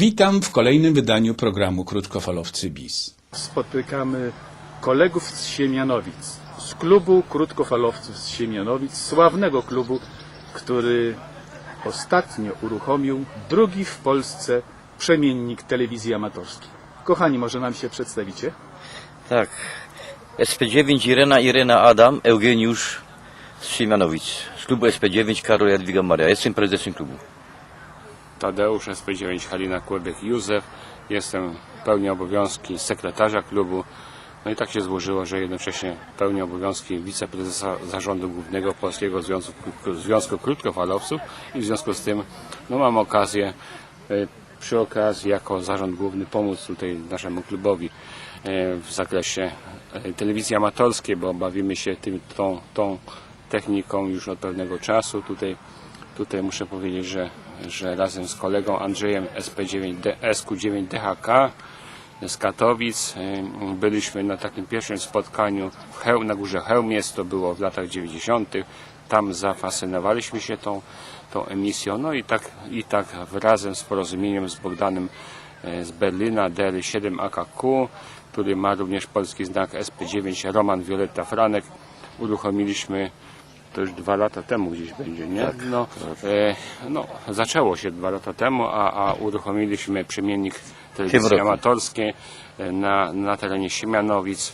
Witam w kolejnym wydaniu programu Krótkofalowcy BIS. Spotykamy kolegów z Siemianowic, z klubu krótkofalowców z Siemianowic, sławnego klubu, który ostatnio uruchomił drugi w Polsce przemiennik telewizji amatorskiej. Kochani, może nam się przedstawicie? Tak. SP9 Irena, Irena Adam, Eugeniusz z Siemianowic. Z klubu SP9 Karol Jadwiga Maria. Jestem prezesem klubu. Tadeusz, SP9 Halina Kłebek Józef. Jestem pełnię obowiązki sekretarza klubu. No i tak się złożyło, że jednocześnie pełnię obowiązki wiceprezesa zarządu głównego Polskiego Związku, Związku Krótkofalowców i w związku z tym no, mam okazję e, przy okazji jako zarząd główny pomóc tutaj naszemu klubowi e, w zakresie e, telewizji amatorskiej, bo bawimy się tym, tą, tą techniką już od pewnego czasu. Tutaj Tutaj muszę powiedzieć, że, że razem z kolegą Andrzejem SP9D, SQ9DHK z Katowic byliśmy na takim pierwszym spotkaniu w Cheł, na górze Chełmies, to było w latach 90. Tam zafascynowaliśmy się tą, tą emisją. No i tak, i tak razem z porozumieniem z Bogdanem y, z Berlina DL7AKQ, który ma również polski znak SP9 Roman Violetta Franek, uruchomiliśmy to już dwa lata temu gdzieś będzie, nie? No, e, no, zaczęło się dwa lata temu, a, a uruchomiliśmy przemiennik telewizji amatorskiej e, na, na terenie Siemianowic.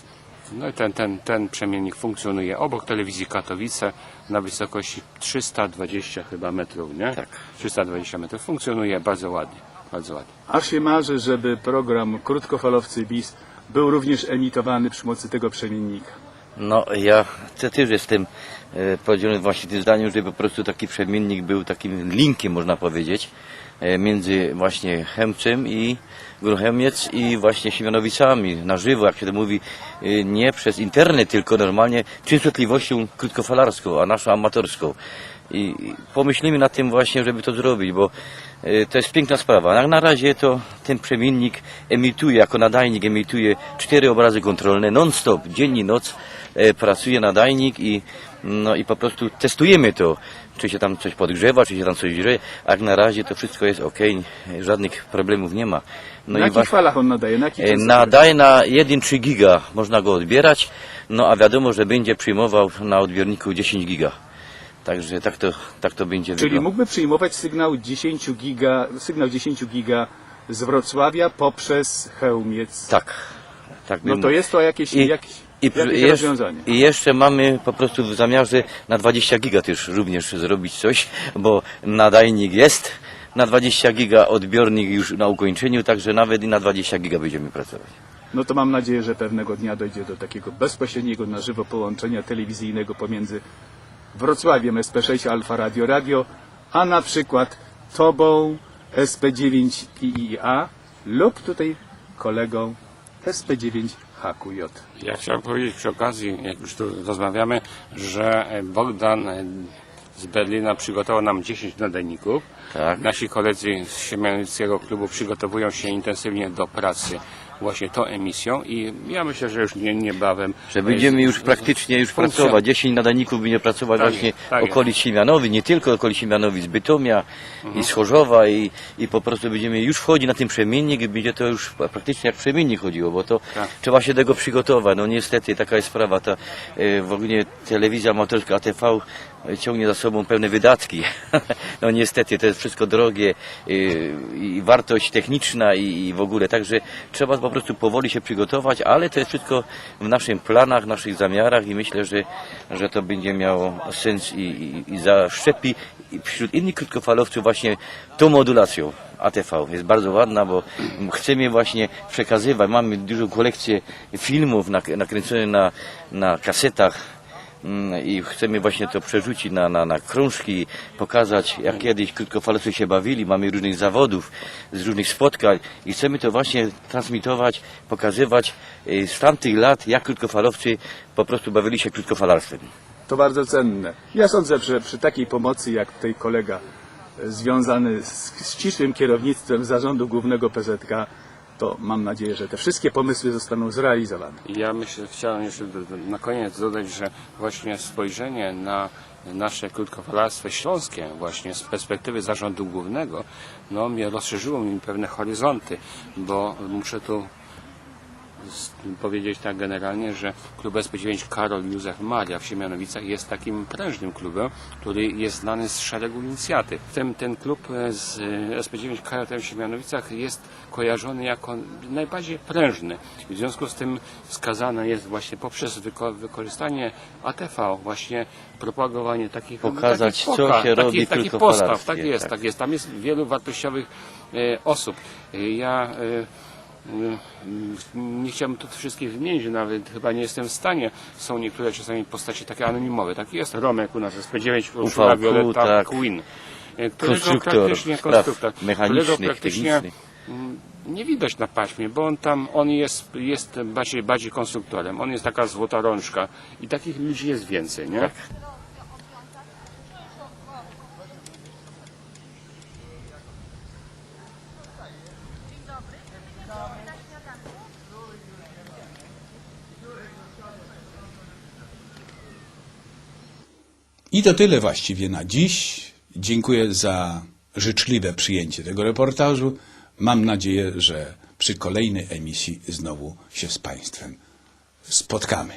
No i ten, ten, ten przemiennik funkcjonuje obok telewizji Katowice na wysokości 320 chyba metrów, nie? Tak. 320 metrów. Funkcjonuje bardzo ładnie, bardzo ładnie. Aż się marzy, żeby program Krótkofalowcy BIS był również emitowany przy pomocy tego przemiennika. No ja te- też jestem e, podzielony właśnie tym zdaniem, że po prostu taki przemiennik był takim linkiem, można powiedzieć, e, między właśnie Chemcem i Gruchemiec i właśnie Siemianowicami na żywo, jak się to mówi, e, nie przez internet, tylko normalnie częstotliwością krótkofalarską, a naszą amatorską. I pomyślimy nad tym właśnie, żeby to zrobić, bo to jest piękna sprawa. Na, na razie to ten przemiennik emituje, jako nadajnik emituje cztery obrazy kontrolne non-stop, dzień i noc e, pracuje nadajnik i, no, i po prostu testujemy to, czy się tam coś podgrzewa, czy się tam coś. A Jak na razie to wszystko jest ok, żadnych problemów nie ma. No na jakich falach on nadaje? Na jakich E? Nadaje na 1,3 giga, można go odbierać, no a wiadomo, że będzie przyjmował na odbiorniku 10 giga. Także tak to, tak to będzie Czyli mógłby przyjmować sygnał 10 giga, sygnał 10 giga z Wrocławia poprzez Chełmiec. Tak. tak No bym- to jest to jakieś, I- jakieś, I, jakieś jeszcze, rozwiązanie. I jeszcze mamy po prostu w zamiarze na 20 giga też również zrobić coś, bo nadajnik jest na 20 giga, odbiornik już na ukończeniu, także nawet i na 20 giga będziemy pracować. No to mam nadzieję, że pewnego dnia dojdzie do takiego bezpośredniego na żywo połączenia telewizyjnego pomiędzy Wrocławiem SP6 Alfa Radio Radio, a na przykład Tobą SP9 IIA lub tutaj kolegą SP9 HQJ. Ja chciałem powiedzieć przy okazji, jak już tu rozmawiamy, że Bogdan z Berlina przygotował nam 10 nadajników. Tak. Nasi koledzy z Siemianickiego Klubu przygotowują się intensywnie do pracy właśnie tą emisją i ja myślę, że już nie, niebawem Że będziemy już praktycznie już funkcjon- pracować. 10 nadajników będzie pracować Tak właśnie jest, tak jest. okolic Siemianowi, nie tylko okolic Siemianowi, z Bytomia Mhm. i z Chorzowa i, i po prostu będziemy już wchodzić na ten przemiennik i będzie to już praktycznie jak przemiennik chodziło, bo to Tak. trzeba się tego przygotować. No niestety taka jest sprawa. Ta e, w ogóle telewizja amatorska ATV ciągnie za sobą pewne wydatki. no niestety to jest wszystko drogie e, i wartość techniczna i, w ogóle. Także trzeba po prostu powoli się przygotować, ale to jest wszystko w naszych planach, naszych zamiarach i myślę, że, że to będzie miało sens i, i, i zaszczepi wśród innych krótkofalowców właśnie tą modulacją. ATV jest bardzo ładna, bo chcemy właśnie przekazywać. Mamy dużą kolekcję filmów nak- nakręconych na, na kasetach i chcemy właśnie to przerzucić na, na, na krążki, pokazać jak kiedyś krótkofalowcy się bawili, mamy różnych zawodów, z różnych spotkań i chcemy to właśnie transmitować, pokazywać y, z tamtych lat, jak krótkofalowcy po prostu bawili się krótkofalarstwem. To bardzo cenne. Ja sądzę, że przy takiej pomocy jak tutaj kolega e, związany z ścisłym kierownictwem zarządu głównego PZK, to mam nadzieję, że te wszystkie pomysły zostaną zrealizowane. Ja myślę, chciałem jeszcze na koniec dodać, że właśnie spojrzenie na nasze krótkofalarstwo śląskie właśnie z perspektywy zarządu głównego, no mnie rozszerzyło mi pewne horyzonty, bo muszę tu powiedzieć tak generalnie, że klub SP9 Karol Józef Maria w Siemianowicach jest takim prężnym klubem, który jest znany z szeregu inicjatyw. Tym ten klub e, z e, SP9 Karol w Siemianowicach jest kojarzony jako najbardziej prężny. W związku z tym wskazane jest właśnie poprzez wyko- wykorzystanie ATV właśnie propagowanie takich Pokazać, takich co się robi takich, postaw. Tak jest, tak. tak jest. Tam jest wielu wartościowych e, osób. E, Ja e, Nie chciałbym tu wszystkich wymienić, nawet chyba nie jestem w stanie. Są niektóre czasami postacie takie anonimowe. Tak jest Romek u nas, SP9, Urszula UVQ, Violeta, tak. Queen. e, którego Konstruktor praktycznie konstruktor, którego praktycznie mm, nie widać na paśmie, bo on tam, on jest, jest bardziej, bardziej konstruktorem. On jest taka złota rączka i takich ludzi jest więcej, nie? I to tyle właściwie na dziś. Dziękuję za życzliwe przyjęcie tego reportażu. Mam nadzieję, że przy kolejnej emisji znowu się z Państwem spotkamy.